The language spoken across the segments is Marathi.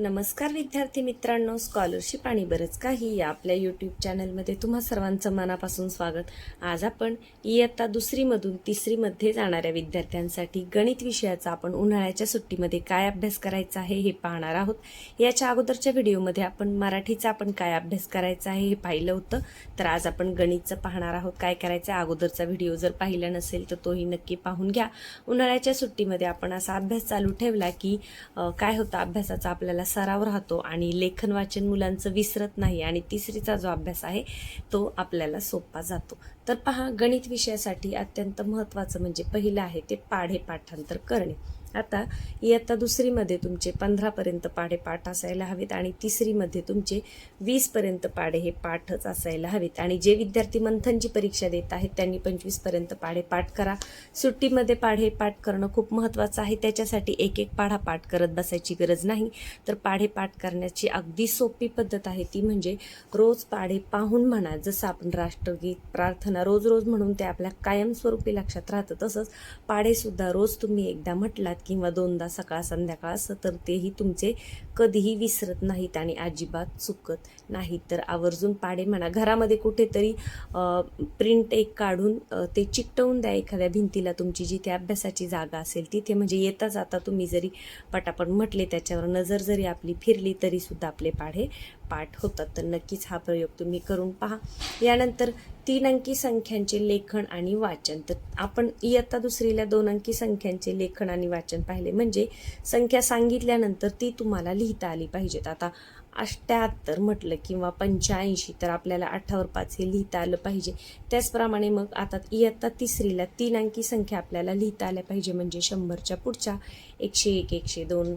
नमस्कार विद्यार्थी मित्रांनो स्कॉलरशिप आणि बरंच काही या आपल्या यूट्यूब चॅनलमध्ये तुम्हा सर्वांचं मनापासून स्वागत. आज आपण इयत्ता दुसरीमधून तिसरीमध्ये जाणाऱ्या विद्यार्थ्यांसाठी गणित विषयाचा आपण उन्हाळ्याच्या सुट्टीमध्ये काय अभ्यास करायचा आहे हे पाहणार आहोत. याच्या अगोदरच्या व्हिडिओमध्ये आपण मराठीचा आपण काय अभ्यास करायचा आहे हे पाहिलं होतं. तर आज आपण गणितचं पाहणार आहोत. काय करायचं आहे? अगोदरचा व्हिडिओ जर पाहिला नसेल तर तोही नक्की पाहून घ्या. उन्हाळ्याच्या सुट्टीमध्ये आपण असा अभ्यास चालू ठेवला की काय होतं? अभ्यासाचा आपल्याला सराव राहतो आणि लेखन वाचन मुलांचं विसरत नाही आणि तिसरीचा जो अभ्यास आहे तो आपल्याला सोपा जातो. तर पहा गणित विषयासाठी अत्यंत महत्त्वाचं म्हणजे पहिलं आहे ते पाढे पाठांतर करणे. आता इयत्ता दुसरीमध्ये तुमचे पंधरापर्यंत पाढे पाठ असायला हवेत आणि तिसरीमध्ये तुमचे वीसपर्यंत पाढे हे पाठच असायला हवेत. आणि जे विद्यार्थी मंथनची परीक्षा देत आहेत त्यांनी पंचवीसपर्यंत पाढे पाठ करा. सुट्टीमध्ये पाढे पाठ करणं खूप महत्त्वाचं आहे. त्याच्यासाठी एक एक पाढा पाठ करत बसायची गरज नाही. तर पाढे पाठ करण्याची अगदी सोपी पद्धत आहे ती म्हणजे रोज पाढे पाहून म्हणा. जसं आपण राष्ट्रगीत प्रार्थना रोज रोज म्हणून ते आपल्या कायमस्वरूपी लक्षात राहतं तसंच पाढेसुद्धा रोज तुम्ही एकदा म्हटलात किंवा दोनदा सकाळ संध्याकाळ असं तर तेही तुमचे कधीही विसरत नाहीत आणि अजिबात चुकत नाहीत. तर आवर्जून पाढे म्हणा घरामध्ये कुठेतरी प्रिंट एक काढून ते चिकटवून द्या एखाद्या भिंतीला तुमची जिथे अभ्यासाची जागा असेल तिथे म्हणजे येता जाता तुम्ही जरी पटापट म्हटले त्याच्यावर नजर जरी आपली फिरली तरीसुद्धा आपले पाढे पाठ होतात. तर नक्कीच हा प्रयोग तुम्ही करून पहा. यानंतर तीन अंकी संख्यांचे लेखन आणि वाचन. तर आपण इयत्ता दुसरीला दोन अंकी संख्यांचे लेखन आणि वाचन पाहिले. म्हणजे संख्या सांगितल्यानंतर ती तुम्हाला लिहिता आली पाहिजेत. आता अष्ट्याहत्तर म्हटलं किंवा पंच्याऐंशी तर आपल्याला अठ्ठावर पाच हे लिहिता आलं पाहिजे. त्याचप्रमाणे मग आता इयत्ता तिसरीला तीन अंकी संख्या आपल्याला लिहिता आल्या पाहिजे. म्हणजे शंभरच्या पुढच्या एकशे एक एकशे दोन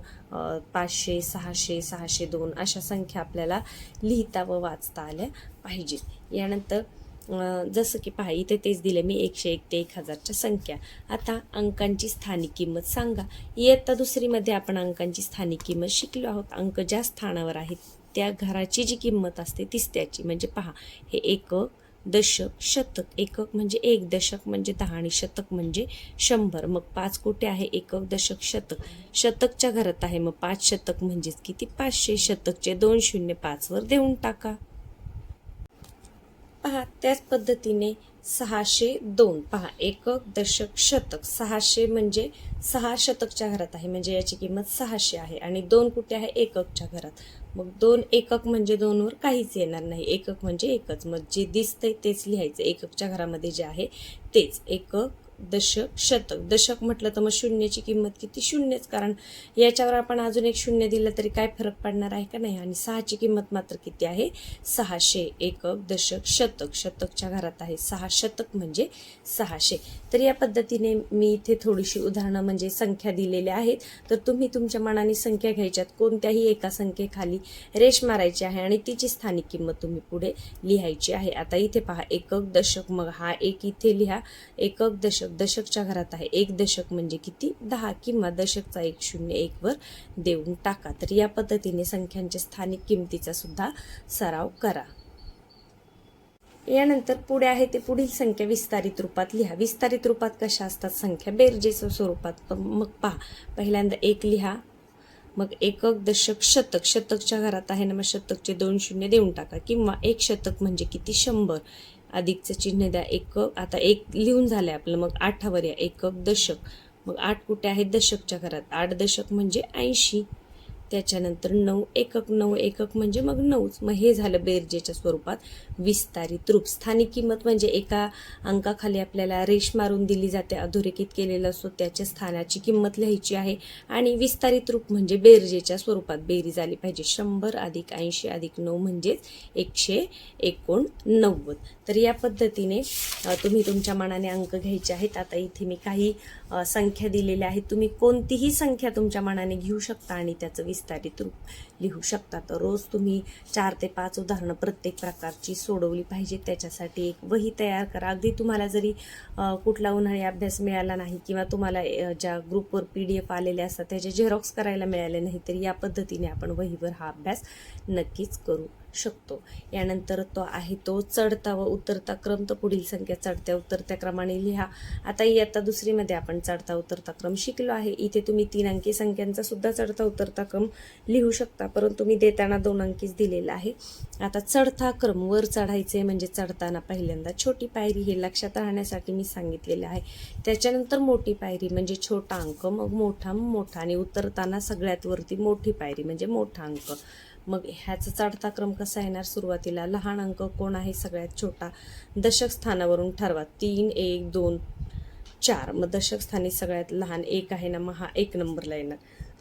पाचशे सहाशे सहाशे दोन अशा संख्या आपल्याला लिहिता व वाचता आल्या पाहिजेत. यानंतर जसं की पहा इथे तेच दिले मी एकशे एक ते एक हजारच्या संख्या. आता अंकांची स्थानिक किंमत सांगा. इयत्ता दुसरीमध्ये आपण अंकांची स्थानिक किंमत शिकलो आहोत. अंक ज्या स्थानावर आहेत त्या घराची जी किंमत असते तीच त्याची. म्हणजे पहा हे एकक दशक शतक. एकक म्हणजे एक दशक म्हणजे दहा आणि शतक म्हणजे शंभर. मग पाच कुठे आहे एकक दशक शतक. शतकच्या घरात आहे मग पाच शतक म्हणजेच किती? पाचशे. शतकचे दोन शून्य पाचवर देऊन टाका. पहा त्याच पद्धतीने सहाशे दोन. पहा एकक दशक शतक. सहाशे म्हणजे सहा शतकच्या घरात आहे म्हणजे याची किंमत सहाशे आहे. आणि दोन कुठे आहे? एककच्या घरात. मग दोन एकक म्हणजे दोनवर काहीच येणार नाही. एकक म्हणजे एकच. मग जे दिसतंय तेच लिहायचं. एककच्या घरामध्ये जे आहे तेच. एकक दशक शतक. दशक म्हटलं तर मग शून्याची किंमत किती? शून्यच. कारण याच्यावर आपण अजून एक शून्य दिलं तरी काय फरक पडणार आहे का नाही? आणि सहाची किंमत मात्र किती आहे? सहाशे एकक दशक शतक. शतकच्या घरात आहे सहा शतक म्हणजे सहाशे. तर या पद्धतीने मी इथे थोडीशी उदाहरणं म्हणजे संख्या दिलेल्या आहेत. तर तुम्ही तुमच्या मनाने संख्या घ्यायच्यात. कोणत्याही एका संख्येखाली रेश मारायची आहे आणि तिची स्थानिक किंमत तुम्ही पुढे लिहायची आहे. आता इथे पहा एकक दशक. मग हा एक इथे लिहा. एकक दशक दशकच्या घरात आहे. एक दशक म्हणजे किती? दहा किंवा दशकचा एक शून्य एक वर देऊन टाका. तर या पद्धतीने संख्यांच्या स्थानिक किमतीचा सुद्धा सराव करा. यानंतर पुढे आहे ते पुढील संख्या विस्तारित रूपात लिहा. विस्तारित रूपात कशा असतात संख्या? बेरजेच्या स्वरूपात. मग पहा. पहिल्यांदा एक लिहा. मग एकक दशक शतक. शतकच्या घरात आहे ना मग शतकचे दोन शून्य देऊन टाका. किंवा एक शतक म्हणजे किती? शंभर. अधिकचं चिन्ह द्या एकक आता एक लिहून झालं आहे आपलं मग आठावर या एकक दशक. मग आठ कुठे आहे दशकच्या घरात? आठ दशक म्हणजे ऐंशी. त्याच्यानंतर नऊ एकक नऊ एकक म्हणजे मग नऊच. मग हे झालं बेरजेच्या स्वरूपात विस्तारित रूप. स्थानिक किंमत म्हणजे एका अंकाखाली आपल्याला रेश मारून दिली जाते अधोरेखित केलेलं असतो. त्याच्या स्थानाची किंमत लिहायची आहे आणि विस्तारित रूप म्हणजे बेरजेच्या स्वरूपात बेरीज आली पाहिजे. शंभर अधिक ऐंशी अधिक नऊ म्हणजेच एकशे एकोणनव्वद. तर या पद्धतीने तुम्ही तुमच्या मनाने अंक घ्यायचे आहेत. आता इथे मी काही संख्या दिलेल्या आहेत. तुम्ही कोणतीही संख्या तुमच्या मनाने घेऊ शकता आणि त्याचं विस्तारित रूप लिहू शकता. तर रोज तुम्ही चार ते पाच उदाहरणं प्रत्येक प्रकारची सोडवली पाहिजे. त्याच्यासाठी एक वही तयार करा. अगदी तुम्हाला जरी कुठला उन्हाळी अभ्यास मिळाला नाही किंवा तुम्हाला ज्या ग्रुपवर पी डी एफ आलेले असतात त्याचे झेरॉक्स करायला मिळाले नाही तर या पद्धतीने आपण वहीवर हा अभ्यास नक्कीच करू. शकतो. यानंतर तो आहे तो चढता व उतरता क्रम तर पुढील संख्या चढत्या उतरत्या क्रमाने लिहा. आता इयत्ता दुसरीमध्ये आपण चढता उतरता क्रम शिकलो आहे. इथे तुम्ही तीन अंकी संख्यांचा सुद्धा चढता उतरता क्रम लिहू शकता परंतु मी देताना दोन अंकीच दिलेला आहे. आता चढता क्रम वर चढायचे म्हणजे चढताना पहिल्यांदा छोटी पायरी हे लक्षात राहण्यासाठी मी सांगितलेलं आहे. त्याच्यानंतर मोठी पायरी म्हणजे छोटा अंक मग मोठा मोठा आणि उतरताना सगळ्यात वरती मोठी पायरी म्हणजे मोठा अंक. मग ह्याचा चढता क्रम कसा येणार सुरुवातीला? लहान अंक कोण आहे सगळ्यात छोटा? दशक स्थानावरून ठरवा. तीन एक दोन चार. मग दशक स्थानी सगळ्यात लहान एक आहे ना मग हा एक नंबरला येणार.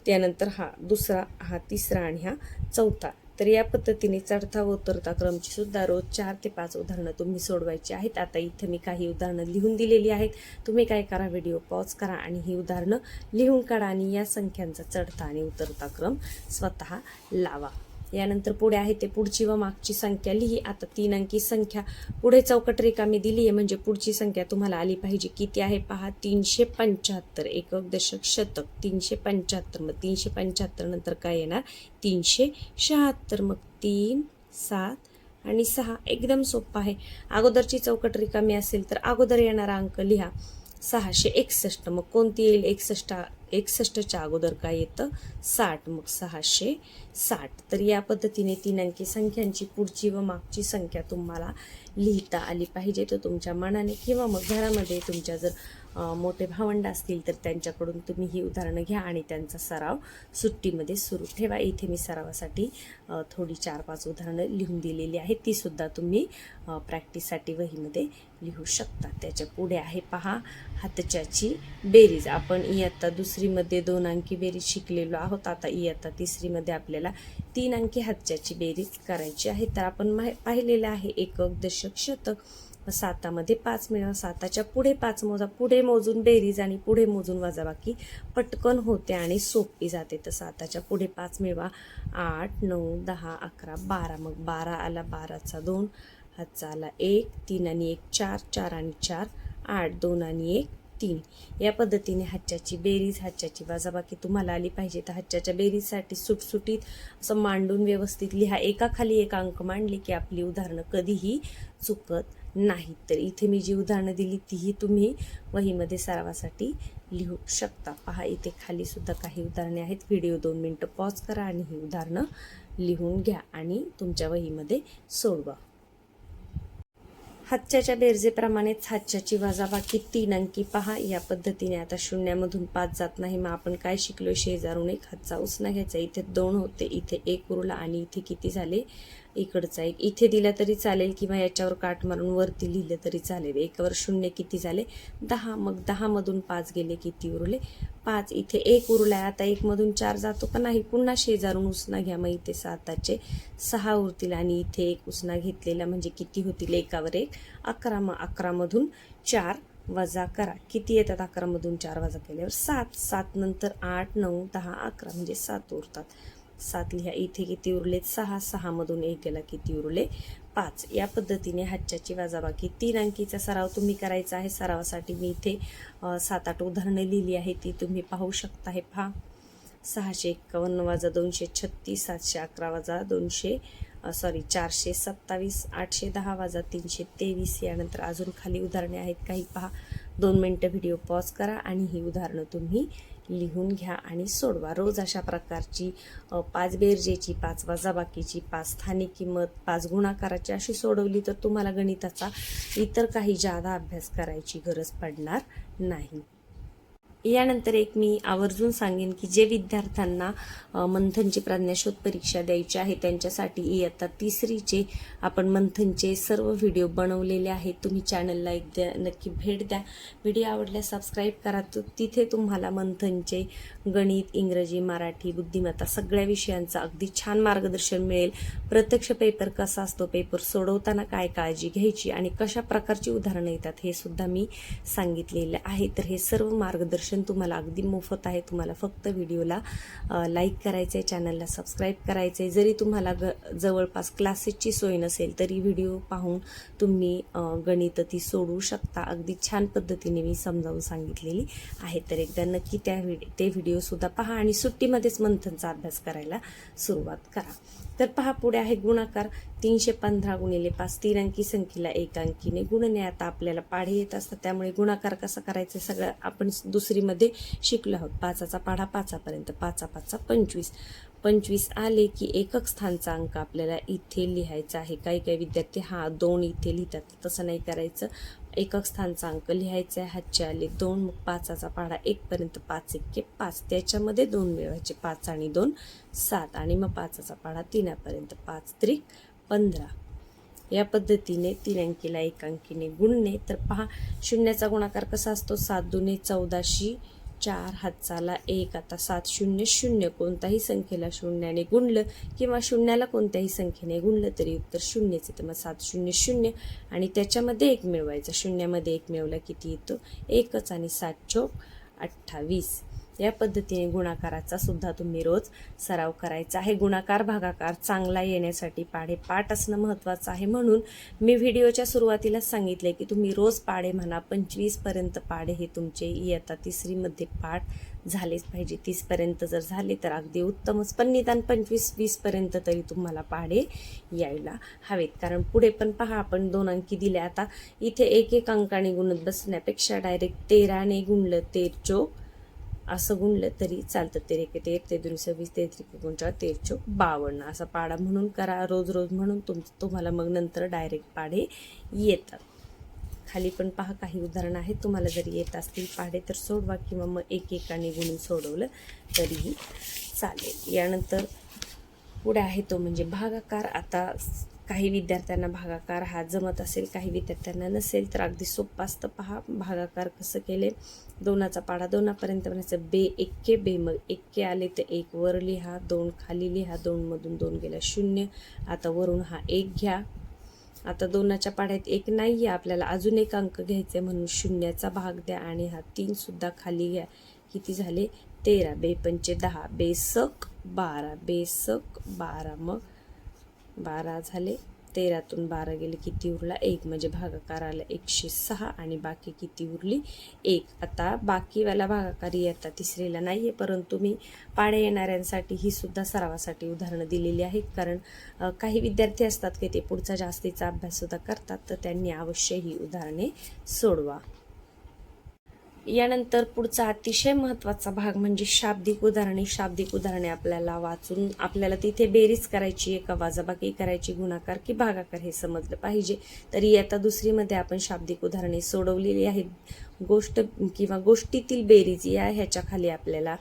त्यानंतर हा दुसरा हा तिसरा आणि हा चौथा. तर या पद्धतीने चढता व उतरता क्रमची सुद्धा रोज चार ते पाच उदाहरणं तुम्ही सोडवायची आहेत. आता इथं मी काही उदाहरणं लिहून दिलेली आहेत. तुम्ही काय करा व्हिडिओ पॉज करा आणि ही उदाहरणं लिहून काढा आणि या संख्यांचा चढता आणि उतरता क्रम स्वतः लावा. यानंतर पुढे आहे ते पुढची व मागची संख्या. लिही आता तीन अंकी संख्या. पुढे चौकट रिकामी दिली आहे म्हणजे पुढची संख्या तुम्हाला आली पाहिजे. किती आहे? पहा तीनशे पंच्याहत्तर. एकक दशक शतक. तीनशे पंच्याहत्तर. मग तीनशे पंच्याहत्तर नंतर काय येणार? तीनशे शहात्तर. मग तीन सात आणि सहा. एकदम सोपं आहे. अगोदरची चौकट रिकामी असेल तर अगोदर येणारा अंक लिहा. सहाशे एकसष्ट. मग कोणती येईल? एकसष्ट एकसष्टच्या अगोदर काय येतं? साठ मग सहाशे साठ. तर या पद्धतीने तीन अंकी संख्यांची पुढची व मागची संख्या तुम्हाला लिहिता आली पाहिजे. तर तुमच्या मनाने किंवा मग घरामध्ये तुमच्या जर मोठे भावंड असतील तर त्यांच्याकडून तुम्ही ही उदाहरणं घ्या आणि त्यांचा सराव सुट्टीमध्ये सुरू ठेवा. इथे मी सरावासाठी थोडी चार पाच उदाहरणं लिहून दिलेली आहेत. ती सुद्धा तुम्ही प्रॅक्टिससाठी वहीमध्ये लिहू शकता. त्याच्या पुढे आहे पहा हातच्याची बेरीज. आपण इयत्ता दुसरीमध्ये दोन अंकी बेरीज शिकलेलो आहोत. आता इयत्ता तिसरीमध्ये आपल्याला तीन अंकी हातच्याची बेरीज करायची आहे. तर आपण माहि- पाहिलेलं आहे एकक दशक शतक. सातामध्ये पाच मिळवा साताच्या पुढे पाच मोजा पुढे मोजून बेरीज आणि पुढे मोजून वजाबाकी पटकन होते आणि सोपी जाते. तर साताच्या पुढे पाच मिळवा. आठ नऊ दहा अकरा बारा. मग बारा आला बाराचा दोन हातचा आला एक तीन आणि एक चार चार आणि चार आठ दोन आणि एक तीन. या पद्धतीने हच्च्याची बेरीज हाच्याची वाजाबाकी तुम्हाला आली पाहिजे. तर हच्च्याच्या बेरीजसाठी सुटसुटीत असं मांडून व्यवस्थित लिहा. एकाखाली एक अंक मांडले की आपली उदाहरणं कधीही चुकत नाहीत तर इथे मी जी उदाहरणं दिली तीही तुम्ही वहीमध्ये सरावासाठी लिहू शकता. पहा इथे खाली सुद्धा काही उदाहरणे आहेत. व्हिडिओ दोन मिनटं पॉज करा आणि ही उदाहरणं लिहून घ्या आणि तुमच्या वहीमध्ये सोडवा. हातच्याच्या बेरजेप्रमाणेच हातच्याची वजाबाकी तीन अंकी पहा. या पद्धतीने आता शून्यामधून पाच जात नाही. मग आपण काय शिकलो शेजारून एक हातचा उसना घ्यायचा. इथे दोन होते इथे एक उरला आणि इथे किती झाले? इकडचा एक. इथे दिला तरी चालेल किंवा याच्यावर काट मारून वरती लिहिलं तरी चालेल. एकावर शून्य किती झाले? दहा. मग दहामधून पाच गेले किती उरले? पाच. इथे एक उरलाय आता एकमधून चार जातो का नाही? पुन्हा शेजारून उसना घ्या मग इथे साताचे सहा उरतील आणि इथे एक उसना घेतलेला म्हणजे किती होतील? एकावर एक. अकरा. मग अकरामधून चार वजा करा. किती येतात? अकरामधून चार वजा केल्यावर सात. सात नंतर आठ नऊ दहा अकरा. म्हणजे सात उरतात. सात लिहा इथे किती उरलेत सहा सहामधून एक गेला किती उरले? पाच. या पद्धतीने हातच्याची वाजाबाकी. तीन अंकीचा सराव तुम्ही करायचा आहे. सरावासाठी मी इथे सात आठ उदाहरणं लिहिली आहे ती तुम्ही पाहू शकता. हे पहा. सहाशे एक्कावन्न वाजा दोनशे छत्तीस सातशे अकरा वाजा दोनशे सॉरी चारशे सत्तावीस आठशे दहा वाजा तीनशे तेवीस. यानंतर अजून खाली उदाहरणे आहेत. काही पहा. दोन मिनटं व्हिडिओ पॉज करा आणि ही उदाहरणं तुम्ही लिहून घ्या आणि सोडवा. रोज अशा प्रकारची पाच बेरजेची पाच वजाबाकीची पाच स्थानिक किंमत पाच गुणाकाराची अशी सोडवली तर तुम्हाला गणिताचा इतर काही जादा अभ्यास करायची गरज पडणार नाही. यानंतर एक मी आवर्जून सांगेन की जे विद्यार्थ्यांना मंथनची प्राज्ञाशोध परीक्षा द्यायची आहे त्यांच्यासाठी इयत्ता तिसरीचे आपण मंथनचे सर्व व्हिडिओ बनवलेले आहेत तुम्ही चॅनलला एक द्या नक्की भेट द्या. व्हिडिओ आवडल्या सबस्क्राईब करा. तो तिथे तुम्हाला मंथनचे गणित इंग्रजी मराठी बुद्धिमत्ता सगळ्या विषयांचं अगदी छान मार्गदर्शन मिळेल. प्रत्यक्ष पेपर कसा असतो पेपर सोडवताना काय काळजी घ्यायची आणि कशा प्रकारची उदाहरणं येतात हे सुद्धा मी सांगितलेलं आहे. तर हे सर्व मार्गदर्शन मार्गदर्शन तुम्हाला अगदी मोफत आहे. तुम्हाला फक्त व्हिडिओला लाईक करायचं आहे चॅनलला सबस्क्राईब करायचं आहे जरी तुम्हाला ग जवळपास क्लासेसची सोय नसेल तरी व्हिडिओ पाहून तुम्ही गणित ती सोडवू शकता. अगदी छान पद्धतीने मी समजावून सांगितलेली आहे. तर एकदा नक्की त्या व्हिडिओ ते व्हिडिओसुद्धा पहा आणि सुट्टीमध्येच मंथनचा अभ्यास करायला सुरुवात करा. तर पहा पुढे आहे गुणाकार. तीनशे पंधरा गुणिले पाच तीन अंकी संख्येला एक अंकीने गुणणे. आता आपल्याला पाढे येत असतात त्यामुळे गुणाकार कसा करायचा सगळं आपण दुसरीमध्ये शिकलो आहोत. पाचाचा पाढा पाचापर्यंत पाचा पाचचा पंचवीस. पंचवीस आले की एकक स्थानचा अंक आपल्याला इथे लिहायचा आहे. काही काही विद्यार्थी हा दोन इथे लिहितात. तसं नाही करायचं. एकक स्थानचा अंक लिहायचा आहे. हातचे आले दोन मग पाचाचा पाढा एकपर्यंत पाच एक्के पाच. त्याच्यामध्ये दोन मिळवायचे. पाच आणि दोन सात. आणि मग पाचाचा पाढा तीनापर्यंत पाच त्रिक पंधरा. या पद्धतीने तीन अंकीला एक अंकीने गुणणे. तर पहा शून्याचा गुणाकार कसा असतो? सात दुने चौदाशी चार हातचाला एक आता सात शून्य शून्य कोणत्याही संख्येला शून्याने गुणलं किंवा शून्याला कोणत्याही संख्येने गुणलं तरी उत्तर शून्यच येतं मग सात शून्य शून्य आणि त्याच्यामध्ये एक मिळवायचं. शून्यामध्ये एक मिळवला किती येतो? एकच आणि सात चौक अठ्ठावीस. या पद्धतीने गुणाकाराचा सुद्धा तुम्ही रोज सराव करायचा आहे. गुणाकार भागाकार चांगला येण्यासाठी पाढे पाठ असणं महत्त्वाचं आहे. म्हणून मी व्हिडिओच्या सुरुवातीलाच सांगितले की तुम्ही रोज पाढे म्हणा पंचवीसपर्यंत पाढे हे तुमचे इयत्ता तिसरीमध्ये पाठ झालेच पाहिजे. तीसपर्यंत जर झाले तर अगदी उत्तमच. पण निदान पंचवीस वीसपर्यंत तरी तुम्हाला पाढे यायला हवेत. कारण पुढे पण पहा आपण दोन अंकी दिले आता इथे एक एक अंकाने गुणत बसण्यापेक्षा डायरेक्ट तेराने गुणलं तेर चोक असं गुणलं तरी चालतं. ते एक तेर ते दुरी सव्वीस ते त्रिकोणच्या एकोणचाळ तेर चौक बावन्न असा पाडा म्हणून करा. रोज रोज म्हणून तुम तुम्हाला मग नंतर डायरेक्ट पाढे येतात. खाली पण पहा काही उदाहरणं आहेत. तुम्हाला जरी येत असतील पाढे तर सोडवा किंवा मग एक एकाने गुणून सोडवलं तरीही चालेल. यानंतर पुढे आहे तो म्हणजे भागाकार. आता काही विद्यार्थ्यांना भागाकार हा जमत असेल काही विद्यार्थ्यांना नसेल तर अगदी सोपं असतं पहा भागाकार कसं केले? दोनाचा पाडा दोनापर्यंत म्हणायचं बे एक्के बे मग एक्के आले तर एक वर लिहा दोन खाली लिहा दोनमधून दोन गेला शून्य आता वरून हा एक घ्या. आता दोनाच्या पाड्यात एक नाही आहे आपल्याला अजून एक अंक घ्यायचा आहे म्हणून शून्याचा भाग द्या आणि हा तीनसुद्धा खाली घ्या. किती झाले? तेरा. बे पंचे दहा. बेसक बारा. बेसक बारा. मग बारा झाले. तेरातून बारा गेले किती उरला? एक. म्हणजे भागाकार आला एकशे सहा आणि बाकी किती उरली? एक. आता बाकीवाला भागाकार येता तिसरीला नाही आहे परंतु मी पाडे येणाऱ्यांसाठी ही सुद्धा सरावासाठी उदाहरणं दिलेली आहेत. कारण काही विद्यार्थी असतात की ते पुढचा जास्तीचा अभ्याससुद्धा करतात तर त्यांनी अवश्य ही उदाहरणे सोडवा. यानंतर पुढचा अतिशय महत्त्वाचा भाग म्हणजे शाब्दिक उदाहरणे. शाब्दिक उदाहरणे आपल्याला वाचून आपल्याला तिथे बेरीज करायची एका वाजाबाकी करायची गुणाकार की भागाकार हे समजलं पाहिजे. तरी आता दुसरीमध्ये आपण शाब्दिक उदाहरणे सोडवलेली आहेत. गोष्ट किंवा गोष्टीतील बेरीज या ह्याच्या खाली आपल्याला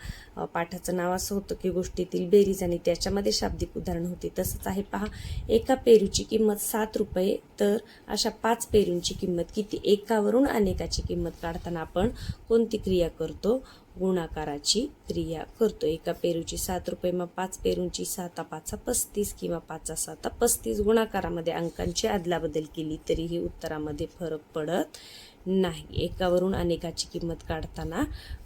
पाठाचं नाव असं होतं की गोष्टीतील बेरीज आणि त्याच्यामध्ये शाब्दिक उदाहरण होती. तसंच आहे पहा एका पेरूची किंमत सात रुपये तर अशा पाच पेरूंची किंमत किती? एकावरून अनेकाची किंमत काढताना आपण कोणती क्रिया करतो? गुणाकाराची क्रिया करतो. एका पेरूची सात रुपये मग पाच पेरूंची साता पाचा पस्तीस किंवा पाचा साता पस्तीस गुणाकारामध्ये अंकांची अदलाबदल केली तरीही उत्तरामध्ये फरक पडत नाही. एकावरून अनेकाची किंमत काढताना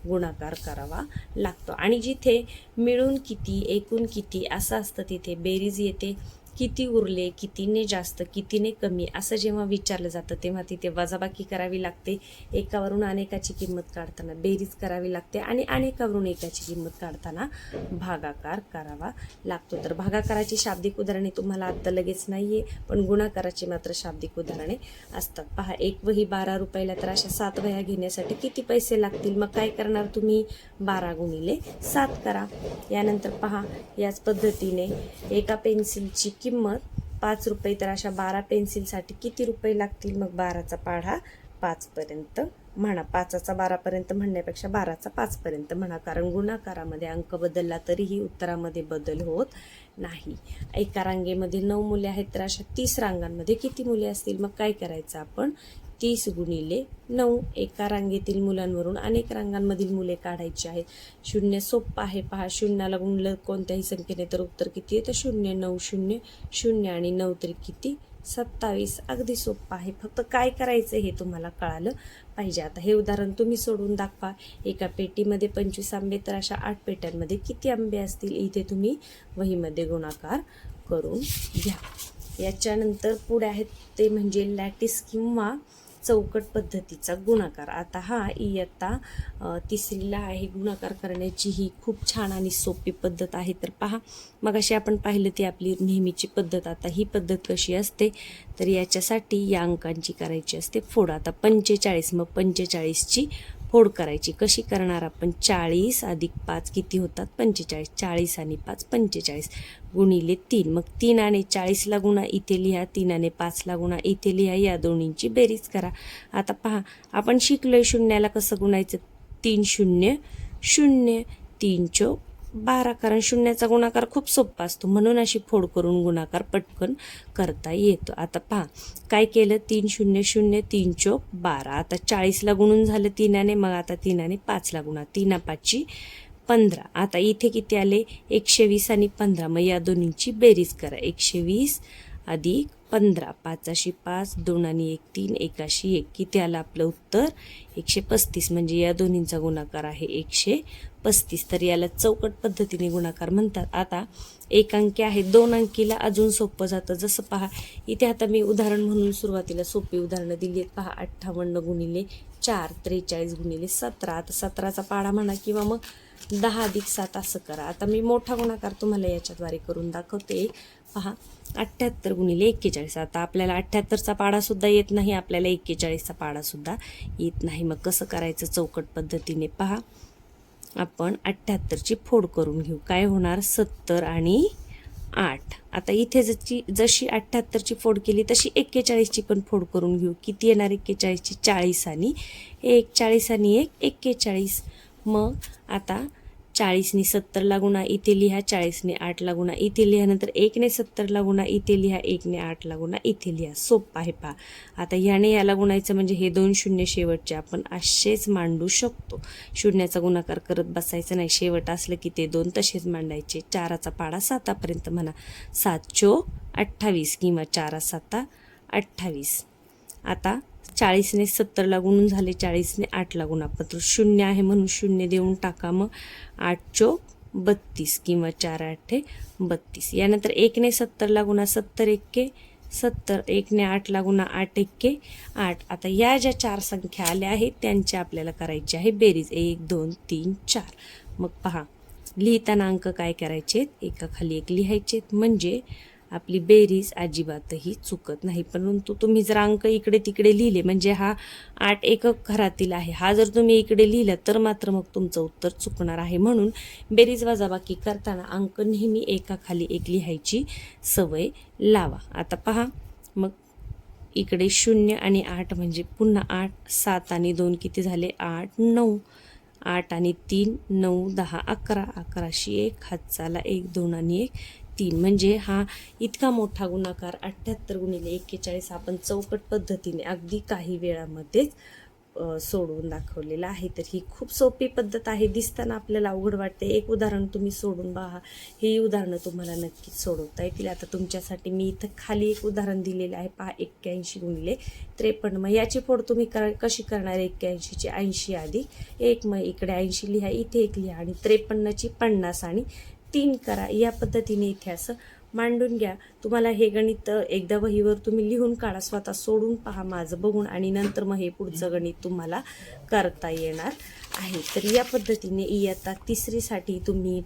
गुणाकार करावा लागतो. आणि जिथे मिळून किती एकूण किती असं असतं तिथे बेरीज येते. किती उरले कितीने जास्त कितीने कमी असं जेव्हा विचारलं जातं तेव्हा तिथे वजाबाकी करावी लागते. एकावरून अनेकाची किंमत काढताना बेरीज करावी लागते आणि अनेकावरून एकाची किंमत काढताना भागाकार करावा लागतो. तर भागाकाराची शाब्दिक उदाहरणे तुम्हाला आत्ता लगेच नाही आहे पण गुणाकाराची मात्र शाब्दिक उदाहरणे असतात. पहा एक वही बारा रुपयाला तर अशा सात वह्या घेण्यासाठी किती पैसे लागतील? मग काय करणार तुम्ही? बारा गुणिले सात करा. यानंतर पहा याच पद्धतीने एका पेन्सिलची किंमत पाच रुपये तर अशा बारा पेन्सिलसाठी किती रुपये लागतील? मग बाराचा पाढा पाचपर्यंत म्हणा. पाचाचा बारापर्यंत म्हणण्यापेक्षा बाराचा पाचपर्यंत म्हणा. कारण गुणाकारामध्ये अंक बदलला तरीही उत्तरामध्ये बदल होत नाही. एका रांगेमध्ये नऊ मुले आहेत तर अशा तीस रांगांमध्ये किती मुले असतील? मग काय करायचं आपण? तीस गुणिले नऊ. एका रांगेतील मुलांवरून अनेक रांगांमधील मुले काढायची आहेत. शून्य सोप्पं आहे पहा. शून्याला गुणलं कोणत्याही संख्येने तर उत्तर किती येतं? शून्य नऊ शून्य. शून्य आणि नऊ तरी किती? सत्तावीस. अगदी सोपं आहे. फक्त काय करायचं हे तुम्हाला कळालं पाहिजे. आता हे उदाहरण तुम्ही सोडून दाखवा. एका पेटीमध्ये पंचवीस आंबे तर अशा आठ पेट्यांमध्ये किती आंबे असतील? इथे तुम्ही वहीमध्ये गुणाकार करून घ्या. याच्यानंतर पुढे आहेत ते म्हणजे लॅटिस किंवा चौकट पद्धतीचा गुणाकार. आता हा इयत्ता तिसरीला आहे. गुणाकार करण्याची ही खूप छान आणि सोपी पद्धत आहे. तर पहा मग अशी आपण पाहिलं ती आपली नेहमीची पद्धत. आता ही पद्धत कशी असते? तर याच्यासाठी या अंकांची करायची असते. फोड. आता पंचेचाळीस. मग पंचेचाळीसची फोड करायची. कशी करणार आपण? चाळीस अधिक पाच किती होतात? पंचेचाळीस. चाळीस आणि पाच पंचेचाळीस गुणिले तीन. मग तीन आणि चाळीसला गुणा इथे लिहा. तीन आणि पाचला गुणा इथे लिहा. या दोन्हींची बेरीज करा. आता पहा आपण शिकलोय शून्याला कसं गुणायचं? तीन शून्य शून्य तीन चोक बारा कारण शून्याचा गुणाकार खूप सोपा असतो. म्हणून अशी फोड करून गुणाकार पटकन करता येतो. आता पहा काय केलं? तीन शून्य शून्य तीन चोक बारा. आता चाळीसला गुणून झालं तीनाने मग आता तीनाने पाचला गुणा. तीना पाचची पंधरा. आता इथे किती आले? एकशे वीस आणि पंधरा. मग या दोन्हींची बेरीज करा. एकशे वीस अधिक पंधरा. पाचाशी पाच दोन आणि एक तीन एकाशी एक. किती आलं आपलं उत्तर? एकशे पस्तीस. म्हणजे या दोन्हींचा गुणाकार आहे एकशे पस्तीस. तर याला चौकट पद्धतीने गुणाकार म्हणतात. आता एक अंकी आहे. दोन अंकीला अजून सोपं जातं. जसं पहा इथे आता मी उदाहरण म्हणून सुरुवातीला सोपी उदाहरणं दिली आहेत. पहा अठ्ठावन्न गुणिले चार त्रेचाळीस गुणिले सतरा. आता सतराचा पाडा म्हणा किंवा मग दहा अधिक सात असं करा. आता मी मोठा गुणाकार तुम्हाला याच्याद्वारे करून दाखवते. पहा अठ्ठ्याहत्तर गुणिले एक्केचाळीस. आता आपल्याला अठ्ठ्याहत्तरचा पाडासुद्धा येत नाही आपल्याला एक्केचाळीसचा पाडासुद्धा येत नाही. मग कसं करायचं? चौकट पद्धतीने पहा. आपण अठ्ठ्याहत्तरची फोड करून घेऊ. काय होणार? सत्तर आणि आठ. आता इथे जशी जशी अठ्ठ्याहत्तरची फोड केली तशी एक्केचाळीसची पण फोड करून घेऊ. किती येणार? एक्केचाळीसची चाळीस आणि एक चाळीस आणि एक एक्केचाळीस. मग आता चाळीसने सत्तरला गुणा इथे लिहा चाळीसने आठला गुणा इथे लिहानंतर एकने सत्तरला गुणा इथे लिहा एकने आठला गुणा इथे लिहा. सोपं आहे पहा. आता ह्याने याला गुणायचं म्हणजे हे दोन शून्य शेवटचे आपण असेच मांडू शकतो. शून्याचा गुणाकार करत बसायचं नाही. शेवट असलं की ते दोन तसेच मांडायचे. चाराचा पाडा सातापर्यंत म्हणा. सात चो अठ्ठावीस किंवा चारा साता अठ्ठावीस आता चाळीसने सत्तरला गुणून झाले चाळीसने आठला गुणा पण शून्य आहे म्हणून शून्य देऊन टाका मग. आठ चोक बत्तीस किंवा चार आठे बत्तीस. यानंतर एकने सत्तरला गुणा सत्तर एक्के सत्तर एकने आठला गुणा आठ एक्के आठ. आता या ज्या चार संख्या आल्या आहेत त्यांच्या आपल्याला करायची आहे बेरीज. एक दोन तीन चार. मग पहा लिहिताना अंक काय करायचे एका खाली एक लिहायचे म्हणजे आपली बेरीज अजिबातही चुकत नाही. परंतु तुम्ही जर अंक इकडे तिकडे लिहिले म्हणजे हा आठ एकक घरातील आहे. हा जर तुम्ही इकडे लिहिला तर मात्र मग तुमचं उत्तर चुकणार आहे. म्हणून बेरीज वजाबाकी करताना अंक नेहमी एकाखाली एक लिहायची सवय लावा. आता पहा मग इकडे शून्य आणि आठ म्हणजे पुन्हा आठ सात आणि दोन किती झाले? आठ नऊ. आठ आणि तीन नऊ दहा अकरा. अकराशी एक हातचाला एक दोन आणि एक. तीन. म्हणजे हा इतका मोठा गुणाकार अठ्ठ्याहत्तर गुणिले एक्केचाळीस आपण चौकट पद्धतीने अगदी काही वेळामध्येच सोडवून दाखवलेला आहे. तर ही खूप सोपी पद्धत आहे. दिसताना आपल्याला अवघड वाटते. एक उदाहरण तुम्ही सोडून पहा ही उदाहरणं तुम्हाला नक्कीच सोडवता येतील. आता तुमच्यासाठी मी इथं खाली एक उदाहरण दिलेलं आहे. पहा एक्क्याऐंशी गुणिले त्रेपन्न. मग याची फोड तुम्ही कर कशी करणार? एक्क्याऐंशीची ऐंशी आधी. एक मग इकडे ऐंशी लिहा इथे एक लिहा आणि त्रेपन्नची पन्नास आणि तीन करा या पद्धतीने इथे असं मांडून घ्या. तुम्हाला हे गणित एकदा वहीवर तुम्ही लिहून काढा स्वतः सोडून पहा माझं बघून आणि नंतर मग हे पुढचं गणित तुम्हाला करता येणार आहे. तर या पद्धतीने इयत्ता तिसरीसाठी तुम्ही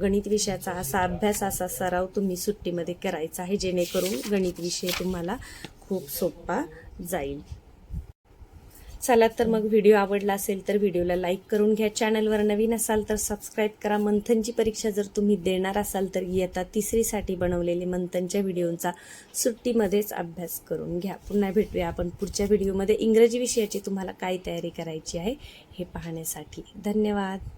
गणित विषयाचा असा अभ्यास असा सराव तुम्ही सुट्टीमध्ये करायचा आहे जेणेकरून गणित विषय तुम्हाला खूप सोपा जाईल. चला तर मग व्हिडिओ आवडला असेल तर व्हिडिओला लाईक करून घ्या. चॅनलवर नवीन असाल तर सबस्क्राईब करा. मंथनची परीक्षा जर तुम्ही देणार असाल तर इयत्ता तिसरीसाठी बनवलेले मंथनच्या व्हिडिओंचा सुट्टीमध्येच अभ्यास करून घ्या. पुन्हा भेटूया आपण पुढच्या व्हिडिओमध्ये. इंग्रजी विषयाची तुम्हाला काय तयारी करायची आहे हे पाहण्यासाठी. धन्यवाद.